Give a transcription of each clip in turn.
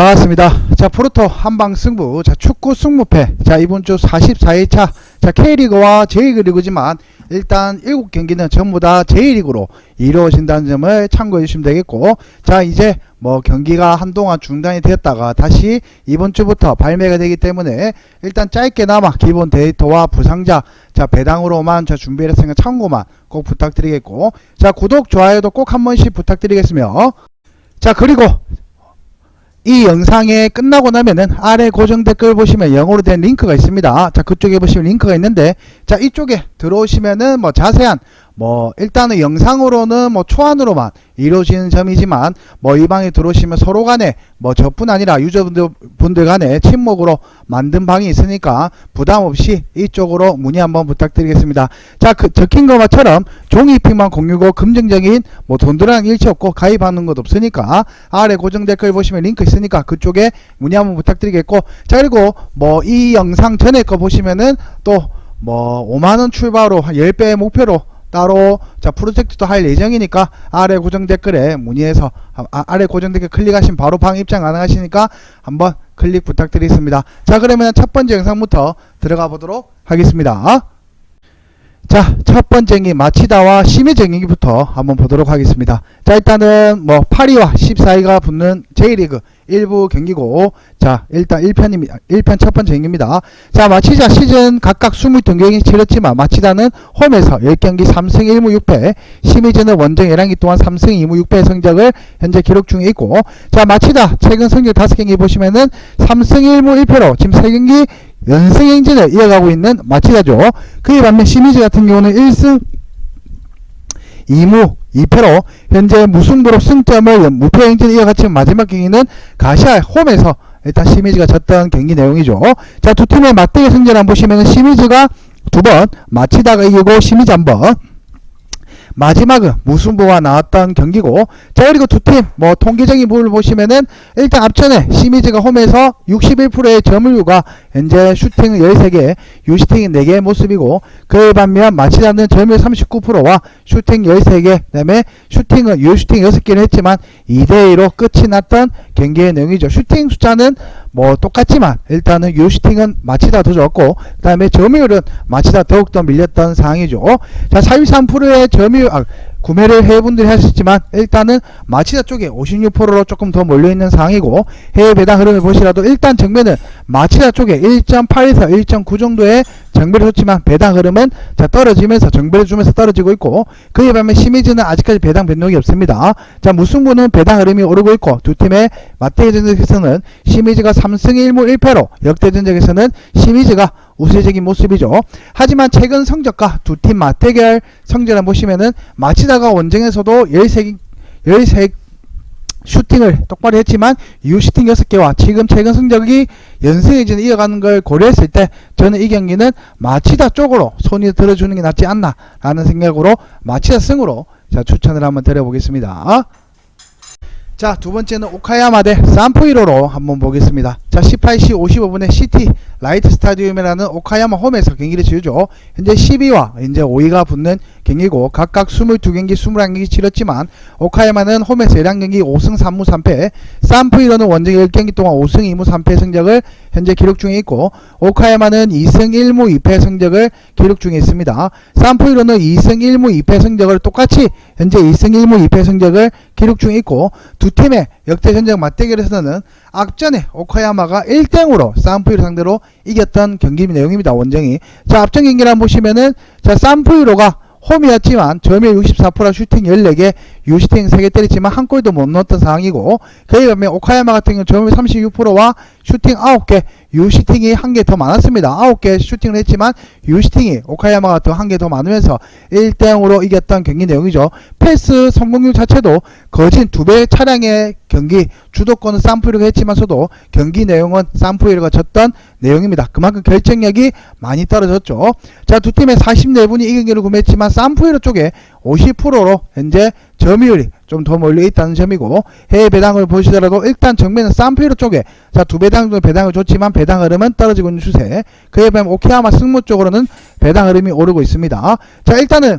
반갑습니다. 자, 포르토 한방 승부. 자, 축구 승무패. 자, 이번 주 44회차. 자, K리그와 J리그지만 일단 7경기는 전부 다 J리그로 이루어진다는 점을 참고해 주시면 되겠고. 자, 이제 뭐 경기가 한동안 중단이 되었다가 다시 이번 주부터 발매가 되기 때문에 일단 짧게나마 기본 데이터와 부상자 자 배당으로만 자 준비를 했으니까 참고만 꼭 부탁드리겠고 자 구독 좋아요도 꼭 한 번씩 부탁드리겠으며 자 그리고 이 영상에 끝나고 나면은 아래 고정 댓글 보시면 영어로 된 링크가 있습니다. 자, 그쪽에 보시면 링크가 있는데, 자, 이쪽에 들어오시면은 뭐 자세한, 뭐, 일단은 영상으로는 뭐 초안으로만 이루어지는 점이지만, 뭐 이 방에 들어오시면 서로 간에, 뭐 저뿐 아니라 유저분들 분들 간에 친목으로 만든 방이 있으니까 부담 없이 이쪽으로 문의 한번 부탁드리겠습니다. 자, 그 적힌 것처럼 종이핑만 공유고 금정적인 뭐 돈 들어가는 일치 없고 가입하는 것 없으니까 아래 고정 댓글 보시면 링크 있으니까 그쪽에 문의 한번 부탁드리겠고 자 그리고 뭐 이 영상 전에 거 보시면은 또뭐 5만원 출바로 한 10배 목표로 따로 자 프로젝트도 할 예정이니까 아래 고정 댓글에 문의해서 아, 아, 아래 고정 댓글 클릭하시면 바로 방 입장 가능하시니까 한번 클릭 부탁드리겠습니다. 자 그러면 첫 번째 영상부터 들어가 보도록 하겠습니다. 자, 첫 번째 경기 마치다와 심의 경기부터 한번 보도록 하겠습니다. 자, 일단은 뭐 8위와 14위가 붙는 J리그 일부 경기고 자, 일단 1편입니다. 1편 첫 번째 경기입니다. 자, 마치자 시즌 각각 22경기 치렀지만 마치다는 홈에서 10경기 3승 1무 6패, 심의전은 원정 11기 동안 3승 2무 6패 성적을 현재 기록 중에 있고 자, 마치다 최근 성적 5경기 보시면은 3승 1무 1패로 지금 3경기 연승 행진을 이어가고 있는 마치다죠. 그에 반면 시미즈 같은 경우는 1승 2무 2패로 현재 무승부로 승점을 무패 행진을 이어갔지만 마지막 경기는 가시아 홈에서 일단 시미즈가 졌던 경기 내용이죠. 자, 두 팀의 맞대결 승자를 한번 보시면 시미즈가 두 번, 마치다가 이기고 시미즈 한 번. 마지막은 무승부가 나왔던 경기고. 자 그리고 두 팀 뭐 통계적인 부분을 보시면은 일단 앞전에 시미즈가 홈에서 61%의 점유율과 현재 슈팅은 13개 유슈팅은 4개의 모습이고 그에 반면 마치다는 점유율 39%와 슈팅 13개 그 다음에 슈팅은 유슈팅 6개를 했지만 2대2로 끝이 났던 경기의 내용이죠. 슈팅 숫자는 뭐 똑같지만 일단은 유슈팅은 마치다 더 좋았고 그 다음에 점유율은 마치다 더욱더 밀렸던 상황이죠. 자 43%의 점유율 아, 구매를 해외분들이 하셨지만 일단은 마치다 쪽에 56%로 조금 더 몰려있는 상황이고 해외 배당 흐름을 보시라도 일단 정면은 마치다 쪽에 1.8에서 1.9 정도의 정배를 줬지만 배당 흐름은 자 떨어지면서 정배를 주면서 떨어지고 있고 그에 반면 시미즈는 아직까지 배당 변동이 없습니다. 자 무승부는 배당 흐름이 오르고 있고 두 팀의 맞대결 전적에서는 시미즈가 3승 1무 1패로 역대 전적에서는 시미즈가 우세적인 모습이죠. 하지만 최근 성적과 두 팀 맞대결 성적을 보시면은 마치다가 원정에서도 13, 13 슈팅을 똑바로 했지만 이후 슈팅 6개와 지금 최근 성적이 연승행진을 이어가는 걸 고려했을 때 저는 이 경기는 마치다 쪽으로 손이 들어주는 게 낫지 않나 라는 생각으로 마치다 승으로 자 추천을 한번 드려보겠습니다. 자, 두 번째는 오카야마 대 산포이로로 한번 보겠습니다. 자, 18시 55분에 시티 라이트 스타디움이라는 오카야마 홈에서 경기를 치르죠. 현재 12와 이제 5위가 붙는 경기고 각각 22경기, 21경기 치렀지만 오카야마는 홈에서 11경기 5승 3무 3패, 산포이로는 원정 10경기 동안 5승 2무 3패 성적을 현재 기록 중에 있고 오카야마는 2승 1무 2패 성적을 기록 중에 있습니다. 산포이로는 2승 1무 2패 성적을 똑같이 현재 2승 1무 2패 성적을 기록 중에 있고 두 팀의 역대 전적 맞대결에서는 앞전에 오카야마가 1대0으로 산푸이로 상대로 이겼던 경기 내용입니다. 원정이. 자, 앞전 경기를 한번 보시면은 자, 산푸이로가 홈이었지만 점유율 64% 슈팅 14개, 유슈팅 3개 때렸지만 한 골도 못 넣었던 상황이고 그에 반면 오카야마 같은 경우 점유율 36%와 슈팅 9개, 유슈팅이 한 개 더 많았습니다. 9개 슈팅을 했지만 유슈팅이 오카야마가 더한개 더 많으면서 1대0으로 이겼던 경기 내용이죠. 패스 성공률 자체도 거진 두 배 차량의 경기 주도권은 산푸이로가 했지만서도 경기 내용은 산푸이로가 졌던 내용입니다. 그만큼 결정력이 많이 떨어졌죠. 자, 두 팀의 44분이 이 경기를 구매했지만 산푸이로 쪽에 50%로 현재 점유율이 좀더 몰려 있다는 점이고 해외 배당을 보시더라도 일단 정면은 산푸이로 쪽에 자두 배당 정도 배당을 줬지만 배당 흐름은 떨어지고 있는 추세 그에 비하면 오키야마 승무 쪽으로는 배당 흐름이 오르고 있습니다. 자 일단은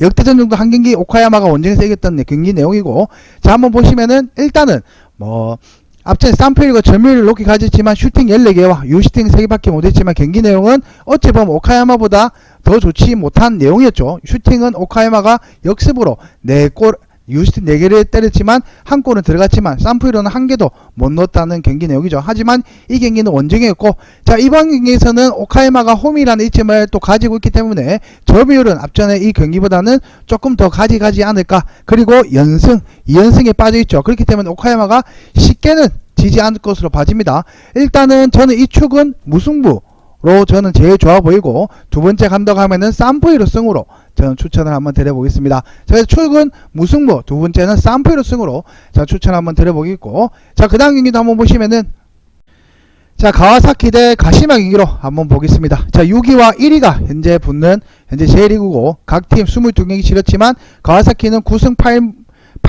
역대전 정도 한 경기 오카야마가 원정에서 이겼던 경기 내용이고 자 한번 보시면은 일단은 뭐 앞전 쌈프일과 점유율을 높게 가졌지만 슈팅 14개와 유슈팅 3개밖에 못했지만 경기 내용은 어찌 보면 오카야마보다 더 좋지 못한 내용이었죠. 슈팅은 오카야마가 역습으로 4골 유슈팅 4개를 때렸지만 한 골은 들어갔지만 쌈프일은 한 개도 못 넣었다는 경기 내용이죠. 하지만 이 경기는 원정이었고 자 이번 경기에서는 오카야마가 홈이라는 이점을 또 가지고 있기 때문에 점유율은 앞전에 이 경기보다는 조금 더 가져가지 않을까 그리고 연승 2연승에 빠져있죠. 그렇기 때문에 오카야마가 쉽게는 지지 않을 것으로 봐집니다. 일단은 저는 이 축은 무승부 로 저는 제일 좋아 보이고 두 번째 간다고 하면은 쌈프이로 승으로 저는 추천을 한번 드려보겠습니다. 자, 축은 무승부, 두 번째는 쌈프이로 승으로 자 추천 한번 드려보겠고 자그 다음 경기도 한번 보시면은 자 가와사키 대 가시마 경기로 한번 보겠습니다. 자 6위와 1위가 현재 붙는 현재 제1리그고 각 팀 22경기 치렀지만 가와사키는 9승 8,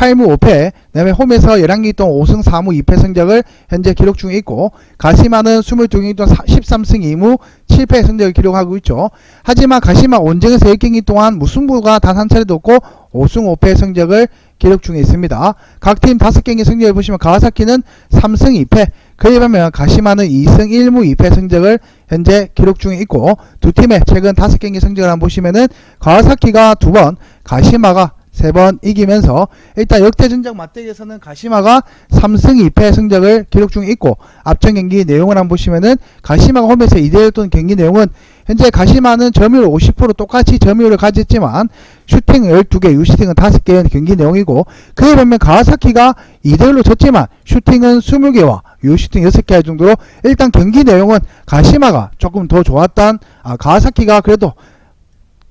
8무 5패 그다음에 홈에서 11경기 동안 5승 4무 2패 성적을 현재 기록 중에 있고 가시마는 22경기 동안 13승 2무 7패 성적을 기록하고 있죠. 하지만 가시마 원정에서 1경기 동안 무승부가 단 한 차례도 없고 5승 5패 성적을 기록 중에 있습니다. 각 팀 5경기 성적을 보시면 가와사키는 3승 2패 그에 반면 가시마는 2승 1무 2패 성적을 현재 기록 중에 있고 두 팀의 최근 5경기 성적을 한번 보시면은 가와사키가 두 번, 가시마가 세 번 이기면서 일단 역대 전적 맞대결에서는 가시마가 3승 2패 성적을 기록 중에 있고 앞전 경기 내용을 한번 보시면은 가시마가 홈에서 2대1 던 경기 내용은 현재 가시마는 점유율 50% 똑같이 점유율을 가졌지만 슈팅 12개, 유슈팅은 5개의 경기 내용이고 그에 반면 가와사키가 2대1로 졌지만 슈팅은 20개와 유슈팅 6개 정도로 일단 경기 내용은 가시마가 조금 더 좋았던 아, 가와사키가 그래도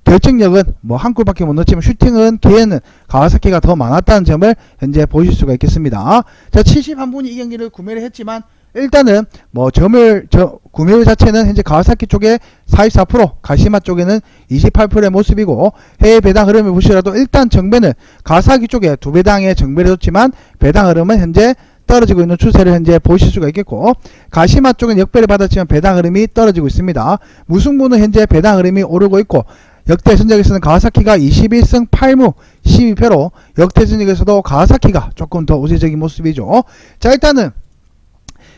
결정력은 뭐 한 골밖에 못 넣었지만 슈팅은 기회는 가와사키가 더 많았다는 점을 현재 보실 수가 있겠습니다. 자, 71분이 이 경기를 구매를 했지만 일단은 뭐 점을 저 구매율 자체는 현재 가와사키 쪽에 44% 가시마 쪽에는 28%의 모습이고 해외 배당 흐름을 보시더라도 일단 정배는 가와사키 쪽에 두 배당의 정배를 줬지만 배당 흐름은 현재 떨어지고 있는 추세를 현재 보실 수가 있겠고 가시마 쪽은 역배를 받았지만 배당 흐름이 떨어지고 있습니다. 무승부는 현재 배당 흐름이 오르고 있고 역대 전적에서는 가와사키가 21승 8무 12패로 역대 전적에서도 가와사키가 조금 더 우세적인 모습이죠. 자 일단은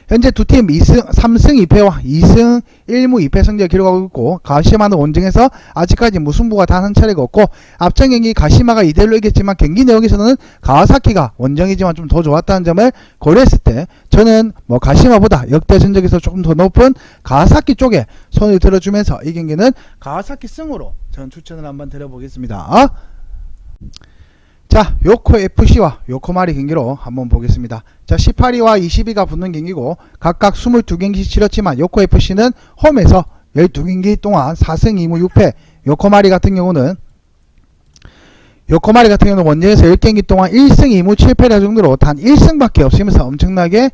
현재 두 팀 2승, 3승 2패와 2승 1무 2패 성적을 기록하고 있고 가시마는 원정에서 아직까지 무승부가 단 한 차례가 없고 앞전 경기 가시마가 2대1로 이겼지만 경기 내용에서는 가와사키가 원정이지만 좀 더 좋았다는 점을 고려했을 때 저는 뭐 가시마보다 역대 전적에서 조금 더 높은 가와사키 쪽에 손을 들어주면서 이 경기는 가와사키 승으로 저는 추천을 한번 드려보겠습니다. 자, 요코 FC와 요코마리 경기로 한번 보겠습니다. 자, 18위와 20위가 붙는 경기고 각각 22경기 치렀지만 요코 FC는 홈에서 12경기 동안 4승 2무 6패, 요코마리 같은 경우는 요코마리 같은 경우는 원정에서 10경기 동안 1승 2무 7패라 정도로 단 1승밖에 없으면서 엄청나게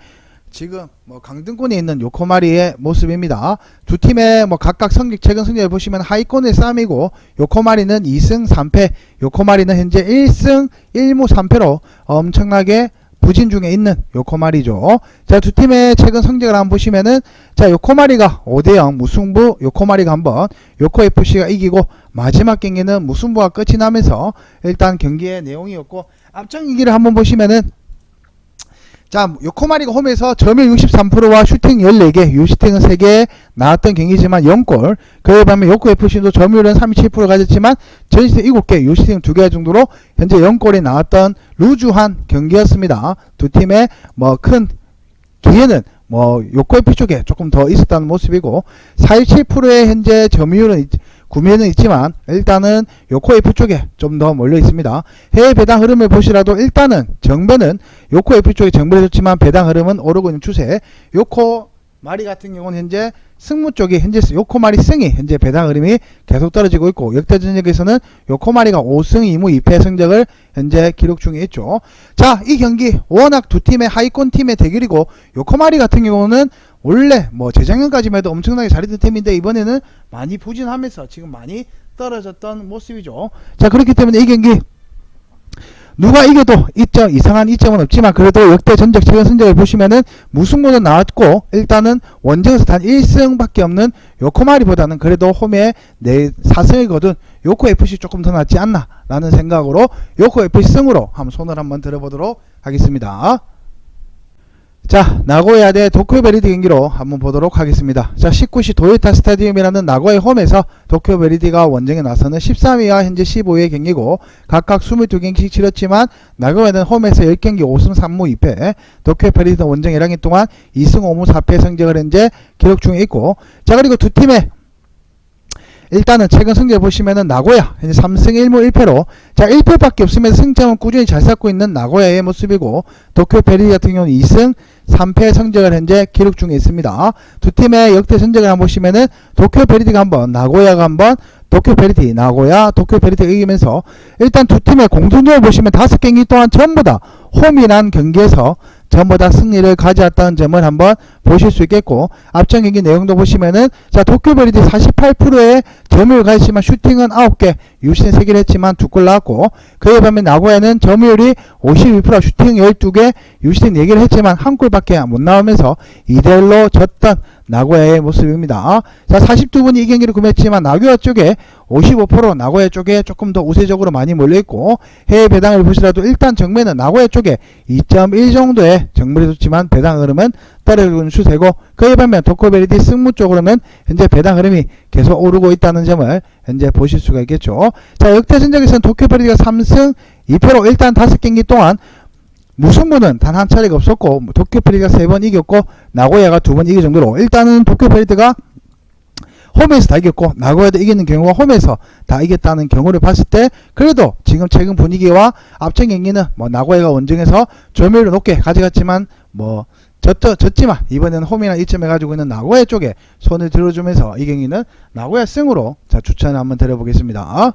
지금 뭐 강등권에 있는 요코마리의 모습입니다. 두 팀의 뭐 각각 성적 최근 성적을 보시면 하위권의 싸움이고 요코마리는 2승 3패, 요코마리는 현재 1승 1무 3패로 엄청나게 부진 중에 있는 요코마리죠. 자, 두 팀의 최근 성적을 한번 보시면은 자, 요코마리가 5대0 무승부 요코마리가 한번 요코 FC가 이기고 마지막 경기는 무승부가 끝이 나면서 일단 경기의 내용이었고 앞전 경기를 한번 보시면은 자, 요코마리가 홈에서 점유율 63%와 슈팅 14개, 유슈팅은 3개 나왔던 경기지만 0골. 그에 반면 요코 FC도 점유율은 37% 가졌지만 전시팅 7개, 유슈팅 2개 정도로 현재 0골이 나왔던 루즈한 경기였습니다. 두 팀의 뭐 큰 기회는 뭐 요코 FC 쪽에 조금 더 있었다는 모습이고 47%의 현재 점유율은 있- 구매는 있지만 일단은 요코 F 쪽에 좀 더 몰려 있습니다. 해외 배당 흐름을 보시라도 일단은 정배는 요코 F 쪽에 정배를 줬지만 배당 흐름은 오르고 있는 추세. 요코 마리 같은 경우는 현재 승무 쪽이 현재 요코 마리 승이 현재 배당 흐름이 계속 떨어지고 있고 역대 전적에서는 요코 마리가 5승 2무 2패 성적을 현재 기록 중에 있죠. 자, 이 경기 워낙 두 팀의 하위권 팀의 대결이고 요코 마리 같은 경우는 원래 뭐 재작년까지만 해도 엄청나게 잘했던 팀인데 이번에는 많이 부진하면서 지금 많이 떨어졌던 모습이죠. 자 그렇기 때문에 이 경기 누가 이겨도 이점 이상한 이점은 없지만 그래도 역대 전적 최근 성적을 보시면은 무승부는 나왔고 일단은 원정에서 단 1승밖에 없는 요코마리보다는 그래도 홈에 내 4승을 거둔 요코 FC 조금 더 낫지 않나 라는 생각으로 요코 FC 승으로 한번 손을 한번 들어보도록 하겠습니다. 자, 나고야 대 도쿄베리디 경기로 한번 보도록 하겠습니다. 자, 19시 도요타 스타디움이라는 나고야 홈에서 도쿄베리디가 원정에 나서는 13위와 현재 15위의 경기고 각각 22경기씩 치렀지만 나고야는 홈에서 10경기 5승 3무 2패, 도쿄베리디는 원정 1학기 동안 2승 5무 4패 성적을 현재 기록 중에 있고 자, 그리고 두 팀의 일단은 최근 성적 보시면은 나고야 현재 3승 1무 1패로 자 1패밖에 없으면서 승점은 꾸준히 잘 쌓고 있는 나고야의 모습이고 도쿄 베리디 같은 경우는 2승 3패 성적을 현재 기록 중에 있습니다. 두 팀의 역대 성적을 한번 보시면은 도쿄 베리디가 한번 나고야가 한번 도쿄 베리디 나고야 도쿄 베리디가 이기면서 일단 두 팀의 공통점을 보시면 다섯 경기 동안 전부 다 홈이란 경기에서 전부 다 승리를 가져왔다는 점을 한번 보실 수 있겠고 앞전 경기 내용도 보시면은 자 도쿄베리디 48%의 점유율을 가졌지만 슈팅은 9개 유시는 3개를 했지만 두골 나왔고 그에 반면 나고야는 점유율이 52% 슈팅 12개 유시는 4개를 했지만 한 골밖에 못 나오면서 2대1로 졌던 나고야의 모습입니다. 자 42분이 이 경기를 구매했지만 나고야 쪽에 55% 나고야 쪽에 조금 더 우세적으로 많이 몰려있고 해외 배당을 보시더라도 일단 정매는 나고야 쪽에 2.1 정도의 정물이 좋지만 배당 흐름은 떨어지는 추세고 그에 반면 도코베리디 승무 쪽으로는 현재 배당 흐름이 계속 오르고 있다는 점을 현재 보실 수가 있겠죠. 자 역대 전적에서는 도쿄베리디가 3승 2패로 일단 5경기 동안 무승부는 단 한 차례가 없었고 도쿄베리디가 3번 이겼고 나고야가 2번 이길 정도로 일단은 도쿄베리디가 홈에서 다 이겼고 나고야도 이기는 경우가 홈에서 다 이겼다는 경우를 봤을 때 그래도 지금 최근 분위기와 앞전 경기는 뭐 나고야가 원정에서 점유율을 높게 가져갔지만 뭐 졌죠, 졌지만 이번에는 홈이나 이점에 가지고 있는 나고야 쪽에 손을 들어주면서 이 경기는 나고야 승으로 자 추천을 한번 드려보겠습니다.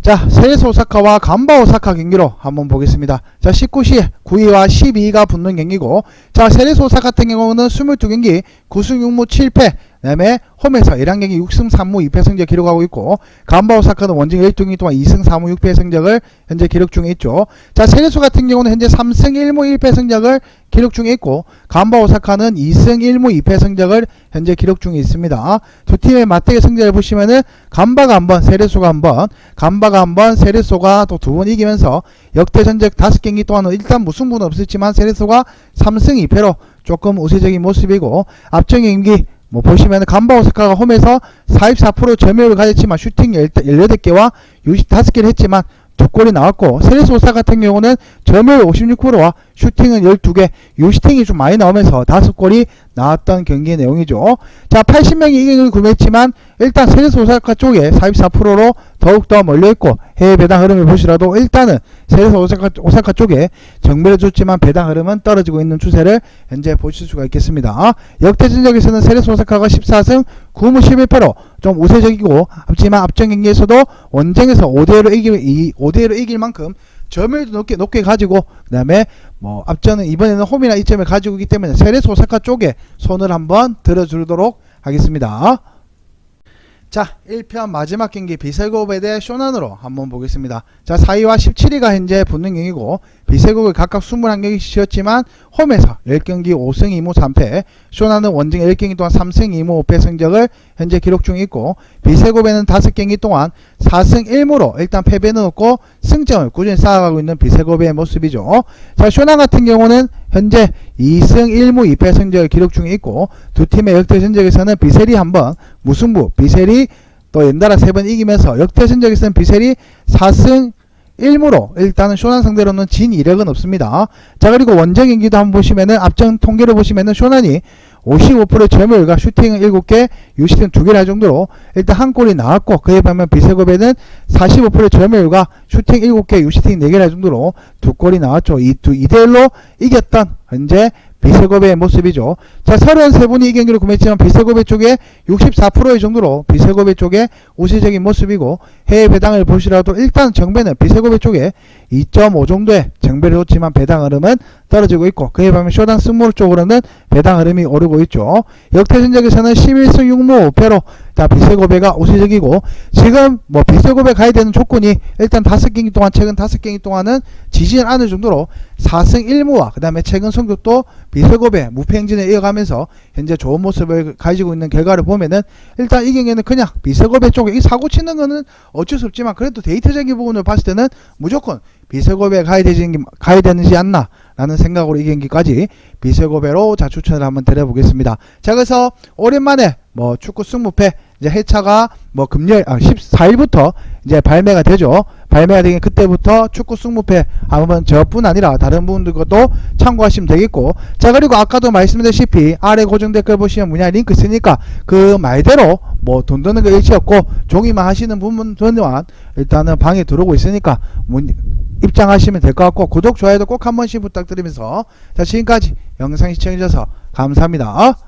자, 세레스 오사카와 간바 오사카 경기로 한번 보겠습니다. 자, 19시에 9위와 12위가 붙는 경기고, 자, 세레스 오사카 같은 경우는 22경기 9승 6무 7패, 그다음에 홈에서 1학경기 6승 3무 2패 성적 기록하고 있고, 간바 오 사카는 원정 1경기 동안 2승 4무 6패 성적을 현재 기록 중에 있죠. 자, 세레스 같은 경우는 현재 3승 1무 1패 성적을 기록 중에 있고, 간바 오사카는 2승 1무 2패 성적을 현재 기록 중에 있습니다. 두 팀의 맞대결 성적을 보시면은 간바가 한번 세레소가 한번 간바가 한번 세레소가 또 두 번 이기면서 역대 전적 다섯 경기 동안은 일단 무승부는 없었지만 세레소가 3승 2패로 조금 우세적인 모습이고 앞전 경기 뭐 보시면 간바 오사카가 홈에서 44% 점유율을 가졌지만 슈팅 18개와 65개를 했지만 두 골이 나왔고 세레스 오사 같은 경우는 점유율 56%와 슈팅은 12개, 유슈팅이 좀 많이 나오면서 다섯 골이 나왔던 경기의 내용이죠. 자, 80명이 이 경기를 구매했지만 일단 세레스 오사카 쪽에 44%로 더욱더 몰려있고 해외 배당 흐름을 보시라도 일단은 세레스 오사카, 오사카 쪽에 정밀해줬지만 배당 흐름은 떨어지고 있는 추세를 현재 보실 수가 있겠습니다. 역대 전적에서는 세레스 오사카가 14승 9무 11패로 좀 우세적이고 하지만 앞전 경기에서도 원정에서 5대1로 이길, 5대1로 이길 만큼 점유율도 높게 높게 가지고 그 다음에 뭐 앞전은 이번에는 홈이나 이점을 가지고 있기 때문에 세레스 오사카 쪽에 손을 한번 들어주도록 하겠습니다. 자, 1편 마지막 경기 비세고베 대 쇼난으로 한번 보겠습니다. 자, 4위와 17위가 현재 붙는 경기고 비세고베 각각 21경기 치렀지만 홈에서 10경기 5승 2무 3패 쇼난은 원정 1경기 동안 3승 2무 5패 성적을 현재 기록 중에 있고 비세고베는 5경기 동안 4승 1무로 일단 패배는 없고 승점을 꾸준히 쌓아가고 있는 비세고베의 모습이죠. 자, 쇼난 같은 경우는 현재 2승 1무 2패 성적을 기록 중에 있고 두 팀의 역대 전적에서는 비셀이 한번 무승부 비셀이 또 연달아 세 번 이기면서 역대 전적에서는 비셀이 4승 1무로 일단은 쇼난 상대로는 진 이력은 없습니다. 자 그리고 원정 경기도 한번 보시면은 앞전 통계를 보시면은 쇼난이 55%의 점유율과 슈팅은 7개, 유시팅 2개를 할 정도로 일단 한 골이 나왔고 그에 반면 비세고베는 45%의 점유율과 슈팅 7개, 유시팅 4개를 할 정도로 두 골이 나왔죠. 이두 2대1로 이겼던 현재 비세고베의 모습이죠. 자, 33분이 이 경기를 구매했지만 비세고베 쪽에 64%의 정도로 비세고베 쪽에 우세적인 모습이고 해외 배당을 보시라도 일단 정배는 비세고베 쪽에 2.5 정도의 정배를 줬지만 배당 흐름은 떨어지고 있고 그에 반면 쇼단 승무 쪽으로는 배당 흐름이 오르고 있죠. 역대 전적에서는 11승 6무 5패로 자 비세고베가 우세적이고 지금 뭐 비세고베 가야 되는 조건이 일단 다섯 경기 동안 최근 다섯 경기 동안은 지지는 않을 정도로 4승 1무와 그 다음에 최근 성적도 비세고베 무패 행진에 이어가면서 현재 좋은 모습을 가지고 있는 결과를 보면은 일단 이 경기는 그냥 비세고베 쪽에 이 사고 치는 거는 어쩔 수 없지만 그래도 데이터적인 부분을 봤을 때는 무조건 비세고베 가야 되지 가야 되는지 않나 라는 생각으로 이 경기까지 비세고배로 자 추천을 한번 드려보겠습니다. 자 그래서 오랜만에 뭐 축구 승무패 이제 해차가 뭐 금요일 아 14일부터 이제 발매가 되죠. 발매가 되긴 그때부터 축구 승무패 한번 저뿐 아니라 다른 분들 것도 참고하시면 되겠고 자 그리고 아까도 말씀드렸다시피 아래 고정 댓글 보시면 문야 링크 있으니까 그 말대로 뭐 돈 드는 거 일치 없고 종이만 하시는 분들만 일단은 방에 들어오고 있으니까 문, 입장하시면 될 것 같고 구독 좋아요도 꼭 한 번씩 부탁드리면서 자 지금까지 영상 시청해주셔서 감사합니다.